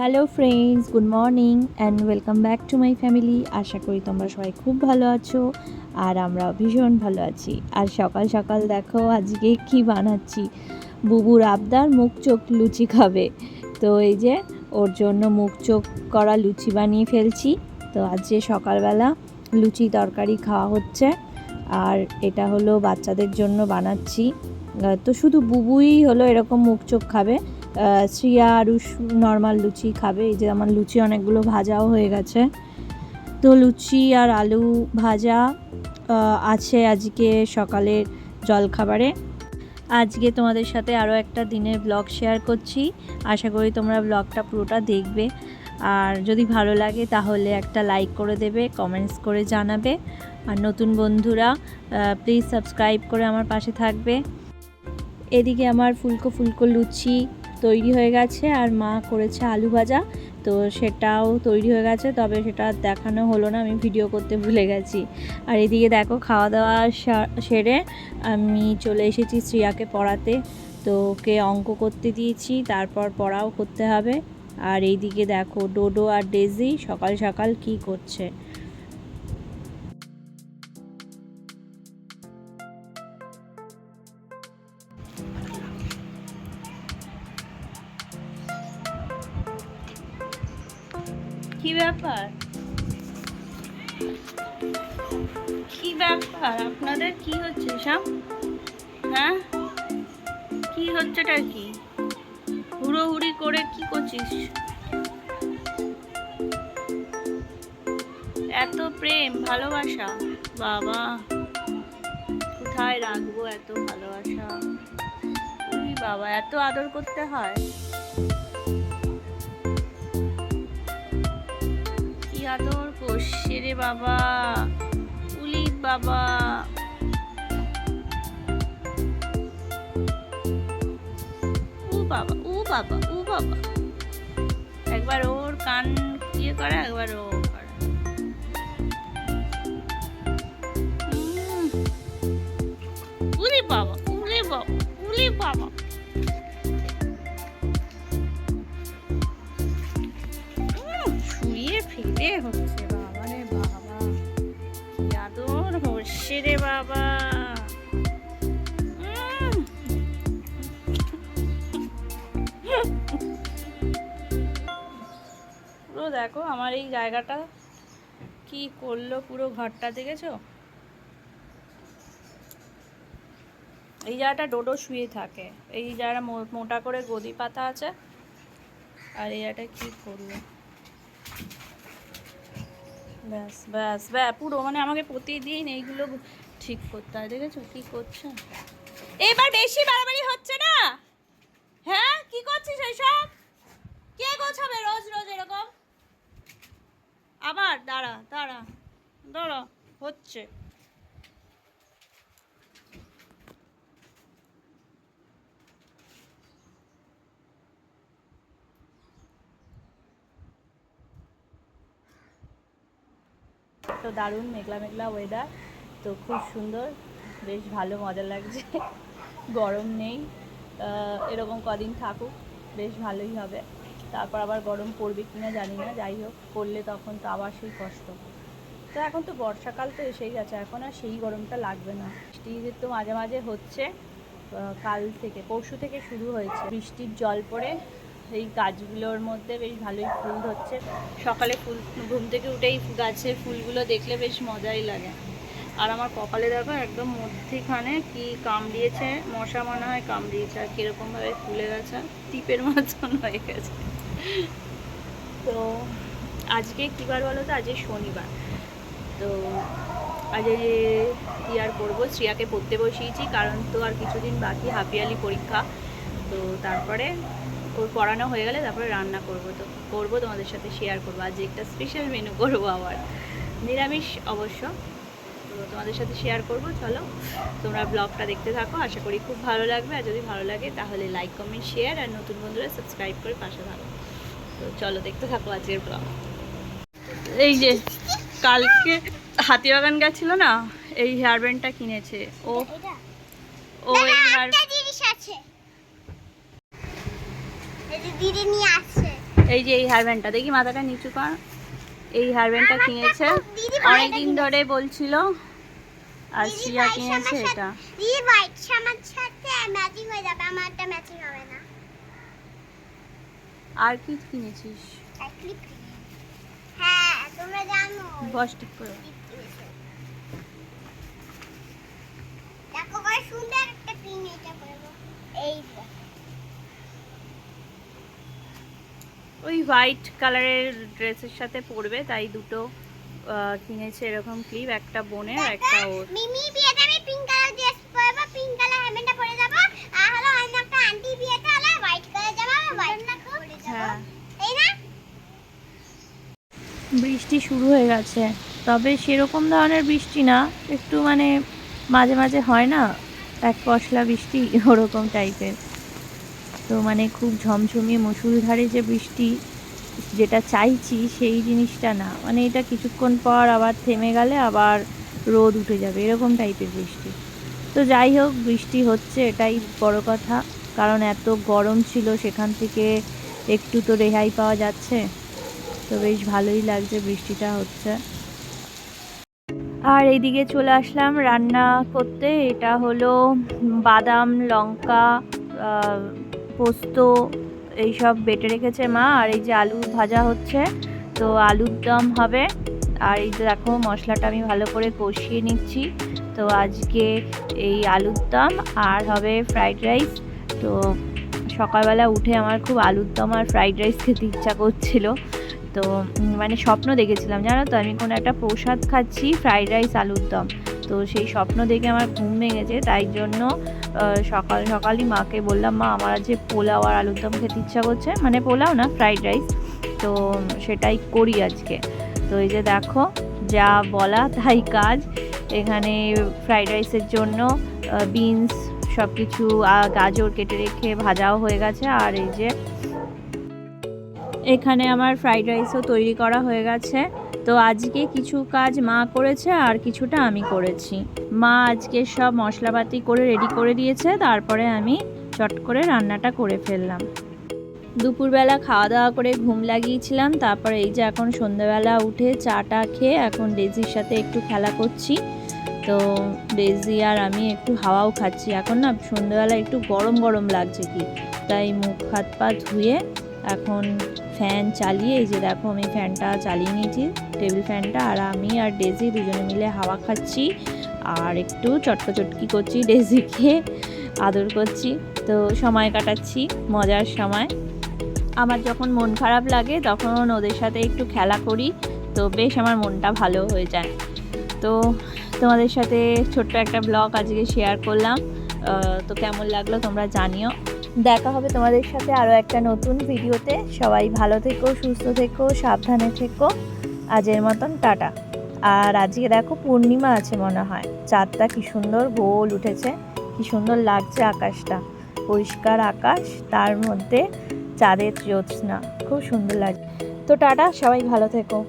Hello friends good morning and welcome back to my family আশা করি তোমরা সবাই খুব ভালো আছো আর আমরা ভীষণ ভালো আছি। আর সকাল সকাল দেখো আজকে কি বানাচ্ছি। বুবুর আবদার মুখ চোখ লুচি খাবে। তো এই যে ওর জন্য মুখ চোখ করা লুচি বানিয়ে ফেলছি। তো আজকে সকালবেলা লুচি তরকারি খাওয়া হচ্ছে। আর এটা হলো বাচ্চাদের জন্য বানাচ্ছি। তো শুধু বুবুই হলো এরকম মুখ চোখ খাবে। শ্রিয়া আরুষ নর্মাল লুচি খাবে। এই যে আমার লুচি অনেকগুলো ভাজাও হয়ে গেছে। তো লুচি আর আলু ভাজা আছে আজকে সকালের জলখাবারে। আজকে তোমাদের সাথে আরও একটা দিনের ব্লগ শেয়ার করছি। আশা করি তোমরা ব্লগটা পুরোটা দেখবে। আর যদি ভালো লাগে তাহলে একটা লাইক করে দেবে কমেন্টস করে জানাবে। আর নতুন বন্ধুরা প্লিজ সাবস্ক্রাইব করে আমার পাশে থাকবে। এদিকে আমার ফুলকো ফুলকো লুচি তৈরি হয়ে গেছে আর মা করেছে আলু ভাজা। তো সেটাও তৈরি হয়ে গেছে, তবে সেটা দেখানো হলো না, আমি ভিডিও করতে ভুলে গেছি। আর এদিকে দেখো, খাওয়া দাওয়া সেরে আমি চলে এসেছি শ্রিয়াকে পড়াতে। তো ওকে অঙ্ক করতে দিয়েছি, তারপর পড়াও করতে হবে। আর এইদিকে দেখো, ডোডো আর ডেজি সকাল সকাল কি করছে। কি ব্যাপার? কি ব্যাপার? আপনাদের কি হচ্ছে সব? হ্যাঁ? কি হচ্ছেটা কি? হুড়োহুড়ি করে কি করছিস? এত প্রেম, ভালোবাসা? বাবা, কোথায় রাখব এত ভালোবাসা? বাবা, এত আদর করতে হয়। আদর করছে রে বাবা। উলি বাবা। ও বাবা ও বাবা ও বাবা। একবার ওর কান ইয়ে করে, একবার ও উলি বাবা উলি বাবা উলি বাবা। শুয়ে হচ্ছে বাবা, রে বাবা। কি আদর হচ্ছে রে বাবা। পুরো দেখো আমার এই জায়গাটা কি করল, পুরো ঘরটা দেখেছ? এই জায়গাটা ডোডো শুয়ে থাকে। এই জায়গাটা মোটা করে গদি পাতা আছে। আর এই জায়গাটা কি করল? ব্যাস ব্যাস ব্যাস, পুরো মানে আমাকে প্রতিদিন এইগুলো ঠিক করতে হয়, দেখেছ? কী করছে? এবার বেশি বাড়াবাড়ি হচ্ছে না? হ্যাঁ? কি করছিস এইসব কে গোছাবে রোজ রোজ এরকম? আবার, দাঁড়া দাঁড়া দাঁড়া, হচ্ছে। তো দারুণ মেঘলা মেঘলা ওয়েদার তো খুব সুন্দর, বেশ ভালো মজা লাগছে। গরম নেই এরকম কদিন থাকুক, বেশ ভালোই হবে। তারপর আবার গরম পড়বে কিনা জানি না, যাই হোক, পড়লে তখন তো আবার সেই কষ্ট। তো এখন তো বর্ষাকাল তো এসেই গেছে, এখন আর সেই গরমটা লাগবে না। বৃষ্টি তো মাঝে মাঝে হচ্ছে কাল থেকে, পরশু থেকে শুরু হয়েছে। বৃষ্টির জল পড়ে এই গাছগুলোর মধ্যে বেশ ভালোই ফুল ধরছে সকালে ফুল, ঘুম থেকে উঠেই গাছের ফুলগুলো দেখলে বেশ মজাই লাগে। আর আমার কপালে দেখো একদম মধ্যিখানে কি কামড়িয়েছে, মশা মনে হয় কামড়িয়েছে, আর কীরকমভাবে ফুলে গেছে, টিপের মতন হয়ে গেছে। তো আজকে কী বার বলো তো? আজকে শনিবার। তো আজকে কি আর করব? শ্রিয়াকে পড়তে বসিয়েছি, কারণ তো আর কিছুদিন বাকি হাফিয়ালি পরীক্ষা। তো তারপরে ওর পড়ানো হয়ে গেলে তারপরে রান্না করব তো, করব তোমাদের সাথে শেয়ার করব। আজ একটা স্পেশাল মেনু করব আবার। নিরামিষ অবশ্য। তো তোমাদের সাথে শেয়ার করব, চলো। তোমরা ব্লগটা দেখতে থাকো, আশা করি খুব ভালো লাগবে। আর যদি ভালো লাগে, তাহলে লাইক কমেন্ট শেয়ার আর নতুন বন্ধুরা সাবস্ক্রাইব করে পাশে থাকো। তো চলো, দেখতে থাকো আজকের ব্লগ এই যে, কালকে হাতিবাগান গেছিল না? এই হেয়ার ব্যান্ডটা কিনেছে। ও ও এই হেয়ার একটা জিনিস আছে এই যে দিদি নিয়ে আসছে এই যে এই হেয়ারব্যান্ডটা দেখি মাথাটা নিচু কর। এই হেয়ারব্যান্ডটা কিনেছে। অনেকদিন ধরে বলছিল আর শ্রিয়া কিনেছে এটা। দিদি হোয়াইট আমার সাথে ম্যাচিং হয়ে যাবে। আমারটা ম্যাচিং হবে না। আর কি কিনেছিস? হ্যাঁ তোমরা জানো। বস ঠিক করে দেখো কত সুন্দর একটা পিন এটা করব এই যে। ওই হোয়াইট কালারের ড্রেসের সাথে পরবে তাই দুটো কিনেছে এরকম ক্লিপ একটা বোনের একটা ওর। মিমি বিয়েতে আমি পিঙ্ক কালার ড্রেস পরবো পিঙ্ক কালার হেলমেটটা পরে যাব আর হলো অন্য একটা আন্টি বিয়েতে হলে হোয়াইট কালার জামা হোয়াইট পরে যাব। হ্যাঁ। এই না? বৃষ্টি শুরু হয়ে গেছে তবে সেরকম ধরনের বৃষ্টি না একটু মানে মাঝে মাঝে হয় না এক পশলা বৃষ্টি ওরকম টাইপের তো মানে খুব ঝমঝমিয়ে মুসুলধারে যে বৃষ্টি যেটা চাইছি সেই জিনিসটা না। মানে এটা কিছুক্ষণ পর আবার থেমে গেলে আবার রোদ উঠে যাবে, এরকম টাইপের বৃষ্টি। তো যাই হোক, বৃষ্টি হচ্ছে, এটাই বড় কথা। কারণ এত গরম ছিল, সেখান থেকে একটু তো রেহাই পাওয়া যাচ্ছে। তো বেশ ভালোই লাগছে বৃষ্টিটা হচ্ছে। আর এইদিকে চলে আসলাম রান্না করতে। এটা হলো বাদাম, লঙ্কা পোস্ত এইসব বেটে রেখেছে মা, আর এই যে আলু ভাজা হচ্ছে, তো আলুর দম হবে। আর এই যে দেখো, মশলাটা আমি ভালো করে কষিয়ে নিচ্ছি। তো আজকে এই আলুর দম, আর হবে ফ্রাইড রাইস। তো সকালবেলা উঠে আমার খুব আলুর দম আর ফ্রাইড রাইস খেতে ইচ্ছা করছিল। তো মানে স্বপ্ন দেখেছিলাম, জানো তো? আমি কোনো একটা প্রসাদ খাচ্ছি, ফ্রাইড রাইস, আলুর দম। তো সেই স্বপ্ন দেখে আমার ঘুম ভেঙেছে, তাই জন্য সকাল সকালই মাকে বললাম, মা, আমার আজ পোলাও আর আলুর দম খেতে ইচ্ছা করছে। মানে পোলাও না, ফ্রাইড রাইস। তো সেটাই করি আজকে। তো এই যে দেখো, যা বলা তাই কাজ। এখানে ফ্রাইড রাইসের জন্য বিনস সব কিছু গাজর কেটে রেখে ভাজাও হয়ে গেছে। আর এই যে এখানে আমার ফ্রাইড রাইসও তৈরি করা হয়ে গেছে। তো আজকে কিছু কাজ মা করেছে আর কিছুটা আমি করেছি। মা আজকে সব মশলাপাতি করে রেডি করে দিয়েছে, তারপরে আমি চট করে রান্নাটা করে ফেললাম। দুপুরবেলা খাওয়া দাওয়া করে ঘুম লাগিয়েছিলাম, তারপরে এই যে এখন সন্ধ্যাবেলা উঠে চাটা খেয়ে এখন ডেজির সাথে একটু খেলা করছি। তো ডেজি আর আমি একটু হাওয়াও খাচ্ছি। এখন না সন্ধ্যাবেলা একটু গরম গরম লাগছে কি, তাই মুখ হাত পা ধুয়ে এখন ফ্যান চালিয়ে, এই যে দেখো আমি ফ্যানটা চালিয়ে নিয়েছি টেবিল ফ্যানটা আর আমি আর ডেজি দুজনে মিলে হাওয়া খাচ্ছি, আর একটু চটকা চটকি করছি ডেজিকে আদর করছি। তো সময় কাটাচ্ছি, মজার সময়। আমার যখন মন খারাপ লাগে, তখন ওদের সাথে একটু খেলা করি, তো বেশ আমার মনটা ভালো হয়ে যায়। তো তোমাদের সাথে ছোট্ট একটা ব্লগ আজকে শেয়ার করলাম। তো কেমন লাগল তোমরা জানিও। দেখা হবে তোমাদের সাথে আরও একটা নতুন ভিডিওতে। সবাই ভালো থেকো, সুস্থ থেকো, সাবধানে থেকো। আজের মতন টাটা। আর আজকে দেখো পূর্ণিমা আছে মনে হয়। চাঁদটা কি সুন্দর গোল উঠেছে, কি সুন্দর লাগছে আকাশটা। পরিষ্কার আকাশ, তার মধ্যে চাঁদের জ্যোৎস্না, খুব সুন্দর লাগছে। তো টাটা, সবাই ভালো থেকো।